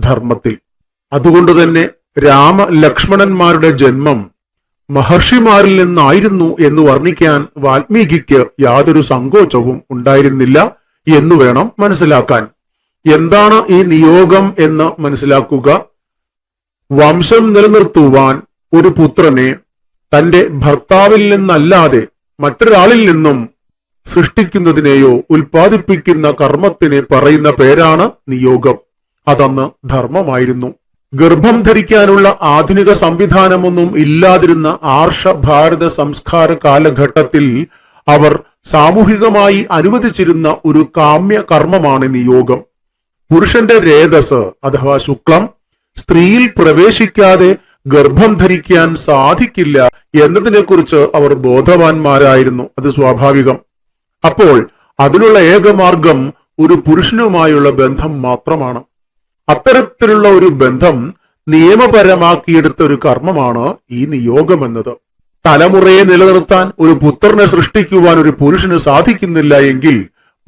ധർമ്മത്തിൽ. അതുകൊണ്ട് തന്നെ രാമ ലക്ഷ്മണന്മാരുടെ ജന്മം മഹർഷിമാരിൽ നിന്നായിരുന്നു എന്ന് വർണിക്കാൻ വാൽമീകിക്ക് യാതൊരു സങ്കോചവും ഉണ്ടായിരുന്നില്ല എന്ന് വേണം മനസ്സിലാക്കാൻ. എന്താണ് ഈ നിയോഗം എന്ന് മനസ്സിലാക്കുക? വംശം നിലനിർത്തുവാൻ ഒരു പുത്രനെ തന്റെ ഭർത്താവിൽ നിന്നല്ലാതെ മറ്റൊരാളിൽ നിന്നും സൃഷ്ടിക്കുന്നതിനെയോ ഉൽപ്പാദിപ്പിക്കുന്ന കർമ്മത്തിനെ പറയുന്ന പേരാണ് നിയോഗം. അതന്ന് ധർമ്മമായിരുന്നു. ഗർഭം ധരിക്കാനുള്ള ആധുനിക സംവിധാനമൊന്നും ഇല്ലാതിരുന്ന ആർഷ ഭാരത സംസ്കാര കാലഘട്ടത്തിൽ അവർ സാമൂഹികമായി അനുവദിച്ചിരുന്ന ഒരു കാമ്യ കർമ്മമാണ് നിയോഗം. പുരുഷന്റെ രേതസ് അഥവാ ശുക്ലം സ്ത്രീയിൽ പ്രവേശിക്കാതെ ഗർഭം ധരിക്കാൻ സാധിക്കില്ല എന്നതിനെക്കുറിച്ച് അവർ ബോധവാന്മാരായിരുന്നു. അത് സ്വാഭാവികം. അപ്പോൾ അതിനുള്ള ഏകമാർഗം ഒരു പുരുഷനുമായുള്ള ബന്ധം മാത്രമാണ്. അത്തരത്തിലുള്ള ഒരു ബന്ധം നിയമപരമാക്കിയെടുത്ത ഒരു കർമ്മമാണ് ഈ നിയോഗം എന്നത് തലമുറയെ നിലനിർത്താൻ ഒരു പുത്രനെ സൃഷ്ടിക്കുവാൻ ഒരു പുരുഷന് സാധിക്കുന്നില്ല എങ്കിൽ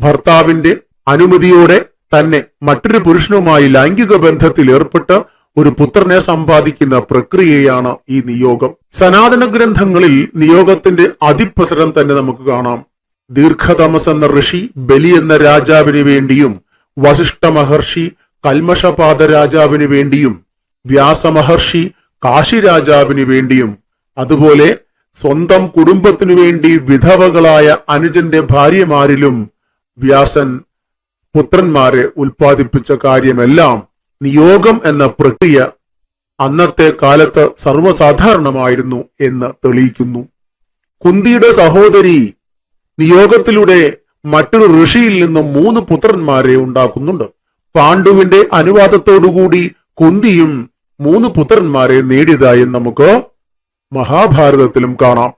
ഭർത്താവിന്റെ അനുമതിയോടെ തന്നെ മറ്റൊരു പുരുഷനുമായി ലൈംഗിക ബന്ധത്തിൽ ഏർപ്പെട്ട് ഒരു പുത്രനെ സമ്പാദിക്കുന്ന പ്രക്രിയയാണ് ഈ നിയോഗം. സനാതന ഗ്രന്ഥങ്ങളിൽ നിയോഗത്തിന്റെ അതിപ്രസരം തന്നെ നമുക്ക് കാണാം. ദീർഘതമസ് എന്ന ഋഷി ബലി എന്ന രാജാവിന് വേണ്ടിയും വശിഷ്ഠ മഹർഷി കൽമഷപാത രാജാവിന് വേണ്ടിയും വ്യാസമഹർഷി കാശി രാജാവിന് വേണ്ടിയും അതുപോലെ സ്വന്തം കുടുംബത്തിനു വേണ്ടി വിധവകളായ അനുജന്റെ ഭാര്യമാരിലും വ്യാസൻ പുത്രന്മാരെ ഉൽപ്പാദിപ്പിച്ച കാര്യമെല്ലാം നിയോഗം എന്ന പ്രക്രിയ അന്നത്തെ കാലത്ത് സർവസാധാരണമായിരുന്നു എന്ന് തെളിയിക്കുന്നു. കുന്തിയുടെ സഹോദരി നിയോഗത്തിലൂടെ മറ്റൊരു ഋഷിയിൽ നിന്നും മൂന്ന് പുത്രന്മാരെ ഉണ്ടാക്കുന്നുണ്ട്. പാണ്ഡുവിന്റെ അനുവാദത്തോടുകൂടി കുന്തിയും മൂന്ന് പുത്രന്മാരെ നേടിയതായി നമുക്ക് മഹാഭാരതത്തിലും കാണാം.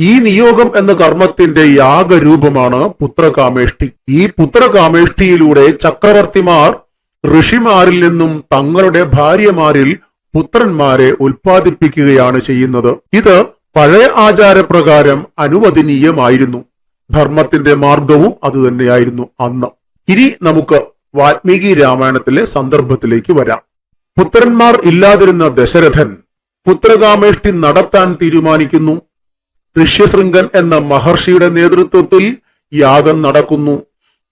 ഈ നിയോഗം എന്ന കർമ്മത്തിന്റെ യാഗരൂപമാണ് പുത്രകാമേഷ്ടി. ഈ പുത്രകാമേഷ്ടിയിലൂടെ ചക്രവർത്തിമാർ ഋഷിമാരിൽ നിന്നും തങ്ങളുടെ ഭാര്യമാരിൽ പുത്രന്മാരെ ഉൽപ്പാദിപ്പിക്കുകയാണ് ചെയ്യുന്നത്. ഇത് പഴയ ആചാരപ്രകാരം അനുവദനീയമായിരുന്നു. ധർമ്മത്തിന്റെ മാർഗവും അതുതന്നെയായിരുന്നു അന്ന്. ഇനി നമുക്ക് വാൽമീകി രാമായണത്തിലെ സന്ദർഭത്തിലേക്ക് വരാം. പുത്രന്മാർ ഇല്ലാതിരുന്ന ദശരഥൻ പുത്രകാമേഷ്ടി നടത്താൻ തീരുമാനിക്കുന്നു. ഋഷ്യശൃംഗൻ എന്ന മഹർഷിയുടെ നേതൃത്വത്തിൽ യാഗം നടക്കുന്നു.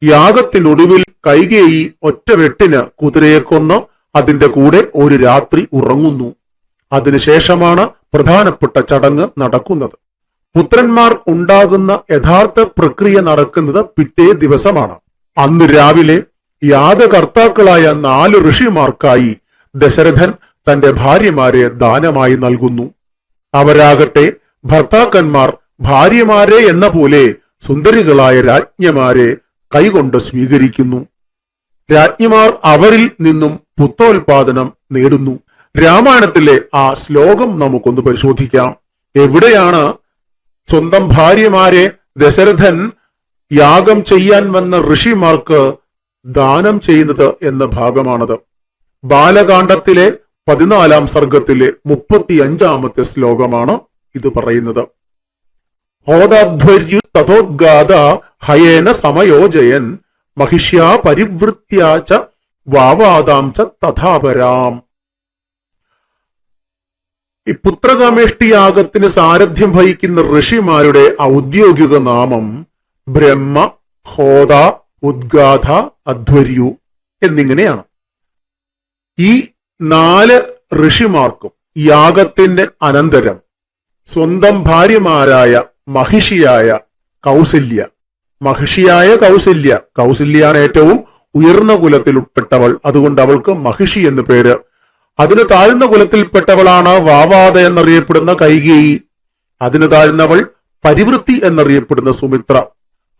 യാഗത്തിനൊടുവിൽ കൈകേയി ഒറ്റവെട്ടിന് കുതിരയെ കൊന്ന് അതിന്റെ കൂടെ ഒരു രാത്രി ഉറങ്ങുന്നു. അതിനുശേഷമാണ് പ്രധാനപ്പെട്ട ചടങ്ങ് നടക്കുന്നത്. പുത്രന്മാർ ഉണ്ടാകുന്ന യഥാർത്ഥ പ്രക്രിയ നടക്കുന്നത് പിറ്റേ ദിവസമാണ്. അന്ന് രാവിലെ യാഗകർത്താക്കളായ നാല് ഋഷിമാർക്കായി ദശരഥൻ തന്റെ ഭാര്യമാരെ ദാനമായി നൽകുന്നു. അവരാകട്ടെ ഭർത്താക്കന്മാർ ഭാര്യമാരെ എന്ന പോലെ സുന്ദരികളായ രാജ്ഞമാരെ കൈകൊണ്ട് സ്വീകരിക്കുന്നു. രാജ്ഞിമാർ അവരിൽ നിന്നും പുത്തോൽപാദനം നേടുന്നു. രാമായണത്തിലെ ആ ശ്ലോകം നമുക്കൊന്ന് പരിശോധിക്കാം. എവിടെയാണ് സ്വന്തം ഭാര്യമാരെ ദശരഥൻ യാഗം ചെയ്യാൻ വന്ന ഋഷിമാർക്ക് ദാനം ചെയ്യുന്നത് എന്ന ഭാഗമാണത്. ബാലകാണ്ഡത്തിലെ പതിനാലാം സർഗത്തിലെ മുപ്പത്തി അഞ്ചാമത്തെ ശ്ലോകമാണ് ഇത് പറയുന്നത്. ഹോദാധ്വർയു തഥോദ്ഗാത ഹയേന സമയോജയൻ മഹിഷ്യാ പരിവൃത്യാച്ച വാവാദാം ച തഥാപരാം. ഈ പുത്രകാമേഷ്ടിയാഗത്തിന് സാരഥ്യം വഹിക്കുന്ന ഋഷിമാരുടെ ഔദ്യോഗിക നാമം ബ്രഹ്മ ഹോദ ഉദ്ഗാഥ അധ്വർയു എന്നിങ്ങനെയാണ്. ഈ നാല് ഋഷിമാർക്കും യാഗത്തിന്റെ അനന്തരം സ്വന്തം ഭാര്യമാരായ മഹിഷിയായ കൗസല്യ മഹിഷിയായ കൗസല്യ കൗസല്യാണ് ഏറ്റവും ഉയർന്ന കുലത്തിൽപ്പെട്ടവൾ. അതുകൊണ്ട് അവൾക്ക് മഹിഷി എന്ന് പേര്. അതിന് താഴ്ന്ന കുലത്തിൽപ്പെട്ടവളാണ് വാവാത എന്നറിയപ്പെടുന്ന കൈകേയി. അതിന് താഴ്ന്നവൾ പരിവൃത്തി എന്നറിയപ്പെടുന്ന സുമിത്ര.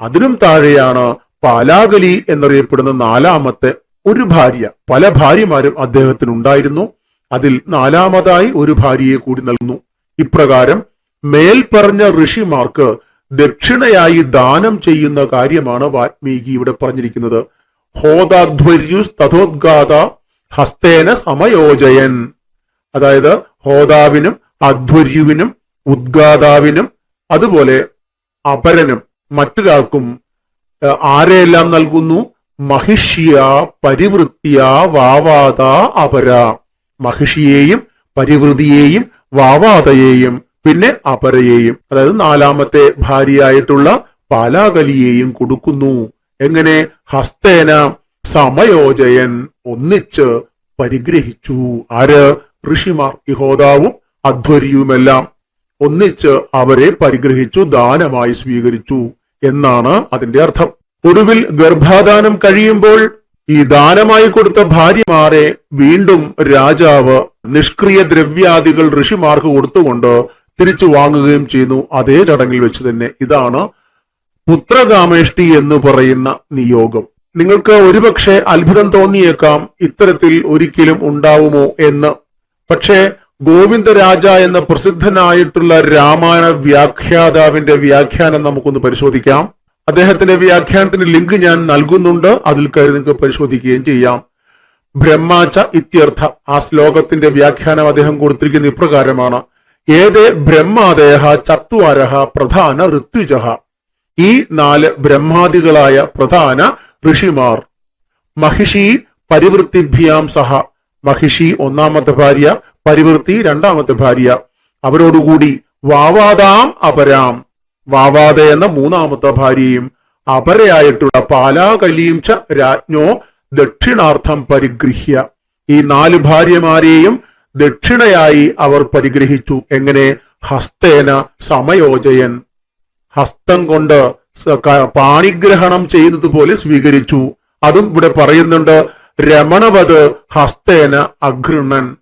അതിനും താഴെയാണ് പാലാകലി എന്നറിയപ്പെടുന്ന നാലാമത്തെ ഒരു ഭാര്യ. പല ഭാര്യമാരും അദ്ദേഹത്തിന് ഉണ്ടായിരുന്നു അതിൽ നാലാമതായി ഒരു ഭാര്യയെ കൂടി നൽകുന്നു. ഇപ്രകാരം മേൽപ്പറഞ്ഞ ഋഷിമാർക്ക് ദക്ഷിണയായി ദാനം ചെയ്യുന്ന കാര്യമാണ് വാൽമീകി ഇവിടെ പറഞ്ഞിരിക്കുന്നത്. ഹോദാധ്വർയുസ് തഥോദ്ഗാത ഹസ്തേന സമയോജയൻ. അതായത് ഹോദാവിനും അധ്വര്യുവിനും ഉദ്ഗാതാവിനും അതുപോലെ അപരനും മറ്റൊരാൾക്കും ആരെയെല്ലാം നൽകുന്നു? മഹിഷിയ പരിവൃത്തിയ വാവാത അപര. മഹിഷിയെയും പരിവൃതിയെയും വാവാതയെയും പിന്നെ അപരയെയും. അതായത് നാലാമത്തെ ഭാര്യയായിട്ടുള്ള പാലാകലിയെയും കൊടുക്കുന്നു. എങ്ങനെ? ഹസ്തേന സമയോജയൻ ഒന്നിച്ച് പരിഗ്രഹിച്ചു. ആര്? ഋഷിമാർ ഇഹോദാവും അധ്വര്യവുമെല്ലാം ഒന്നിച്ച് അവരെ പരിഗ്രഹിച്ചു ദാനമായി സ്വീകരിച്ചു. എന്നാണ് അതിന്റെ അർത്ഥം. ഒടുവിൽ ഗർഭാധാനം കഴിയുമ്പോൾ ഈ ദാനമായി കൊടുത്ത ഭാര്യമാരെ വീണ്ടും രാജാവ് നിഷ്ക്രിയ ദ്രവ്യാദികൾ ഋഷിമാർക്ക് കൊടുത്തുകൊണ്ട് തിരിച്ചു വാങ്ങുകയും ചെയ്യുന്നു. അതേ ചടങ്ങിൽ വെച്ച് തന്നെ ഇതാണ് പുത്രകാമേഷ്ടി എന്ന് പറയുന്ന നിയോഗം. നിങ്ങൾക്ക് ഒരുപക്ഷെ അത്ഭുതം തോന്നിയേക്കാം ഇത്തരത്തിൽ ഒരിക്കലും ഉണ്ടാവുമോ എന്ന്. പക്ഷേ ഗോവിന്ദരാജ എന്ന പ്രസിദ്ധനായിട്ടുള്ള രാമായണ വ്യാഖ്യാതാവിന്റെ വ്യാഖ്യാനം നമുക്കൊന്ന് പരിശോധിക്കാം. അദ്ദേഹത്തിന്റെ വ്യാഖ്യാനത്തിന് ലിങ്ക് ഞാൻ നൽകുന്നുണ്ട്. അതിൽ കയറി നിങ്ങൾക്ക് പരിശോധിക്കുകയും ചെയ്യാം. ബ്രഹ്മാച്ച ഇത്യർത്ഥ. ആ ശ്ലോകത്തിന്റെ വ്യാഖ്യാനം അദ്ദേഹം കൊടുത്തിരിക്കുന്ന ഇപ്രകാരമാണ്. ഏതേ ബ്രഹ്മാദേഹ ചത്വാരഹ പ്രധാന ഋത്വിജഹ. ഈ നാല് ബ്രഹ്മാദികളായ പ്രധാന ഋഷിമാർ. മഹിഷി പരിവൃത്തിഭ്യാം സഹ. മഹിഷി ഒന്നാമത്തെ ഭാര്യ പരിവൃത്തി രണ്ടാമത്തെ ഭാര്യ. അവരോടുകൂടി വാവാദാം അപരാം. വാവാദ എന്ന മൂന്നാമത്തെ ഭാര്യയും അപരയായിട്ടുള്ള പാലാകലീം ച രാജ്ഞോ ദക്ഷിണാർത്ഥം പരിഗൃഹ്യ ഈ നാല് ഭാര്യമാരെയും ദക്ഷിണയായി അവർ പരിഗ്രഹിച്ചു. എങ്ങനെ? ഹസ്തേന സമയോജയൻ. ഹസ്തം കൊണ്ട് പാണിഗ്രഹണം ചെയ്യുന്നത് പോലെ സ്വീകരിച്ചു. അതും ഇവിടെ പറയുന്നുണ്ട് രമണവത് ഹസ്തേന അഘൃണൻ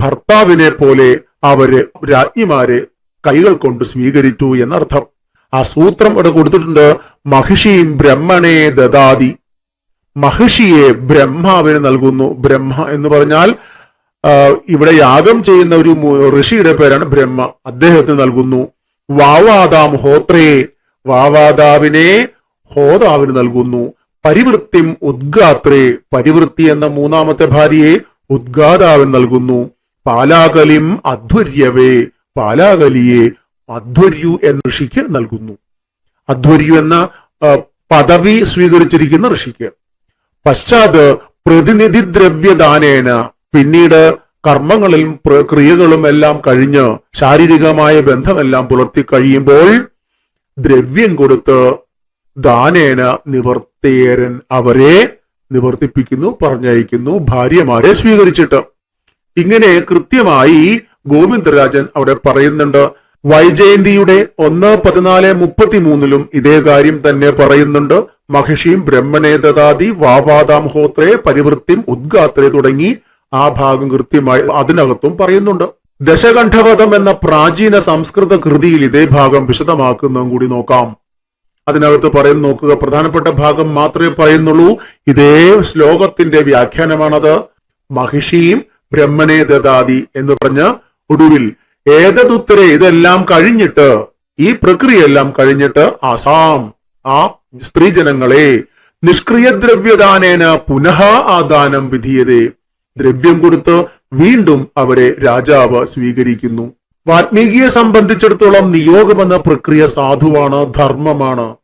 ഭർത്താവിനെ പോലെ അവർ രാജ്ഞിമാരെ കൈകൾ കൊണ്ട് സ്വീകരിച്ചു എന്നർത്ഥം. ആ സൂത്രം ഇവിടെ കൊടുത്തിട്ടുണ്ട് മഹിഷിയും ബ്രഹ്മണേ ദദാതി. മഹിഷിയെ ബ്രഹ്മാവിന് നൽകുന്നു. ബ്രഹ്മ എന്ന് പറഞ്ഞാൽ ഇവിടെ യാഗം ചെയ്യുന്ന ഒരു ഋഷിയുടെ പേരാണ് ബ്രഹ്മ. അദ്ദേഹത്തിന് നൽകുന്നു. വാവാദാം ഹോത്രേ വാവാദാവിനെ ഹോതാവിന് നൽകുന്നു. പരിവൃത്തിം ഉദ്ഗാത്രേ. പരിവൃത്തി എന്ന മൂന്നാമത്തെ ഭാര്യയെ ഉദ്ഗാതാവിന് നൽകുന്നു. പാലാകലിം അധ്വര്യവേ. പാലാകലിയെ അധ്വര്യു എന്ന ഋഷിക്ക് നൽകുന്നു. അധ്വര്യു എന്ന പദവി സ്വീകരിച്ചിരിക്കുന്ന ഋഷിക്ക്. പശ്ചാത് പ്രതിനിധി ദ്രവ്യദാനേന പിന്നീട് കർമ്മങ്ങളിലും പ്രക്രിയകളും എല്ലാം കഴിഞ്ഞ് ശാരീരികമായ ബന്ധമെല്ലാം പുലർത്തി കഴിയുമ്പോൾ ദ്രവ്യം കൊടുത്ത് ദാനേന നിവർത്തേരൻ അവരെ നിവർത്തിപ്പിക്കുന്നു പറഞ്ഞയക്കുന്നു ഭാര്യമാരെ സ്വീകരിച്ചിട്ട്. ഇങ്ങനെ കൃത്യമായി ഗോവിന്ദരാജൻ അവിടെ പറയുന്നുണ്ട്. വൈജയന്തിയുടെ ഒന്ന് പതിനാല് മുപ്പത്തി മൂന്നിലും ഇതേ കാര്യം തന്നെ പറയുന്നുണ്ട്. മഹിഷിയും ബ്രഹ്മണേ ദദാതി വാവാദാം ഹോത്രേ പരിവൃത്തിം ഉദ്ഗാത്രേ തുടങ്ങി ആ ഭാഗം കൃത്യമായി അതിനകത്തും പറയുന്നുണ്ട്. ദശകണ്ഠവധം എന്ന പ്രാചീന സംസ്കൃത കൃതിയിൽ ഇതേ ഭാഗം വിശദമാക്കുന്നതും കൂടി നോക്കാം. അതിനകത്ത് പറയുന്ന നോക്കുക. പ്രധാനപ്പെട്ട ഭാഗം മാത്രമേ പറയുന്നുള്ളൂ. ഇതേ ശ്ലോകത്തിന്റെ വ്യാഖ്യാനമാണത്. മഹിഷിയും ബ്രഹ്മണേ ദദാതി എന്ന് പറഞ്ഞ് ഒടുവിൽ ഏതതുത്തരെ ഇതെല്ലാം കഴിഞ്ഞിട്ട് ഈ പ്രക്രിയയെല്ലാം കഴിഞ്ഞിട്ട് ആസാം ആ സ്ത്രീജനങ്ങളെ നിഷ്ക്രിയ ദ്രവ്യദാനേന പുനഃ ആ ദാനം വിധിയതേ. ദ്രവ്യം കൊടുത്ത് വീണ്ടും അവരെ രാജാവ് സ്വീകരിക്കുന്നു. വാത്മീകിയെ സംബന്ധിച്ചിടത്തോളം നിയോഗം എന്ന പ്രക്രിയ സാധുവാണ് ധർമ്മമാണ്.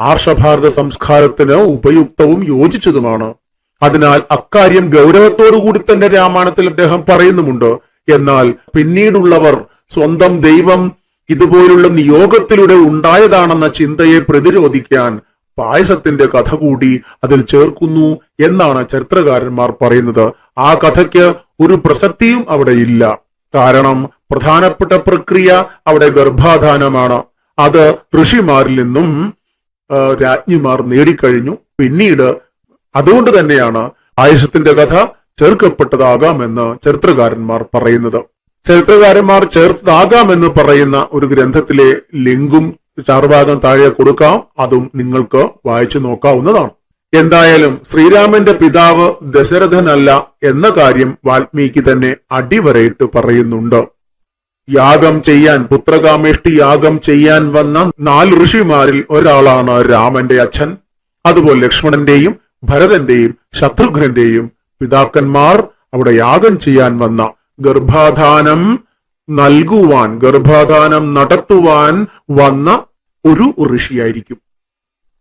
ആർഷഭാരത സംസ്കാരത്തിന് ഉപയുക്തവും യോജിച്ചതുമാണ്. അതിനാൽ അക്കാര്യം ഗൗരവത്തോടു കൂടി തന്നെ രാമായണത്തിൽ അദ്ദേഹം പറയുന്നുമുണ്ട്. എന്നാൽ പിന്നീടുള്ളവർ സ്വന്തം ദൈവം ഇതുപോലുള്ള നിയോഗത്തിലൂടെ ഉണ്ടായതാണെന്ന ചിന്തയെ പ്രതിരോധിക്കാൻ പായസത്തിന്റെ കഥ കൂടി അതിൽ ചേർക്കുന്നു എന്നാണ് ചരിത്രകാരന്മാർ പറയുന്നത്. ആ കഥയ്ക്ക് ഒരു പ്രസക്തിയും അവിടെ ഇല്ല. കാരണം പ്രധാനപ്പെട്ട പ്രക്രിയ അവിടെ ഗർഭാധാനമാണ്. അത് ഋഷിമാരിൽ നിന്നും രാജ്ഞിമാർ നേടിക്കഴിഞ്ഞു. പിന്നീട് അതുകൊണ്ട് തന്നെയാണ് ആയുഷത്തിന്റെ കഥ ചേർക്കപ്പെട്ടതാകാമെന്ന് ചരിത്രകാരന്മാർ പറയുന്നത്. ചരിത്രകാരന്മാർ ചേർത്തതാകാമെന്ന് പറയുന്ന ഒരു ഗ്രന്ഥത്തിലെ ലിങ്കും ചാർഭാഗം താഴെ കൊടുക്കാം. അതും നിങ്ങൾക്ക് വായിച്ചു നോക്കാവുന്നതാണ്. എന്തായാലും ശ്രീരാമന്റെ പിതാവ് ദശരഥനല്ല എന്ന കാര്യം വാൽമീകി തന്നെ അടിവരയിട്ട് പറയുന്നുണ്ട്. യാഗം ചെയ്യാൻ പുത്രകാമേഷ്ടി യാഗം ചെയ്യാൻ വന്ന നാല് ഋഷിമാരിൽ ഒരാളാണ് രാമന്റെ അച്ഛൻ. അതുപോലെ ലക്ഷ്മണന്റെയും ഭരതന്റെയും ശത്രുഘ്നന്റെയും പിതാക്കന്മാർ അവിടെ യാഗം ചെയ്യാൻ വന്ന. ഗർഭാധാനം നൽകുവാൻ ഗർഭാധാനം നടത്തുവാൻ വന്ന ഒരു ഋഷിയായിരിക്കും.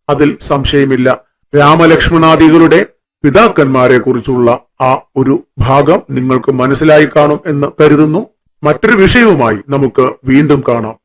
അതിൽ സംശയമില്ല. രാമലക്ഷ്മണാദികളുടെ പിതാക്കന്മാരെ കുറിച്ചുള്ള ആ ഒരു ഭാഗം നിങ്ങൾക്ക് മനസ്സിലായി കാണും എന്ന് കരുതുന്നു. മറ്റൊരു വിഷയവുമായി നമുക്ക് വീണ്ടും കാണാം.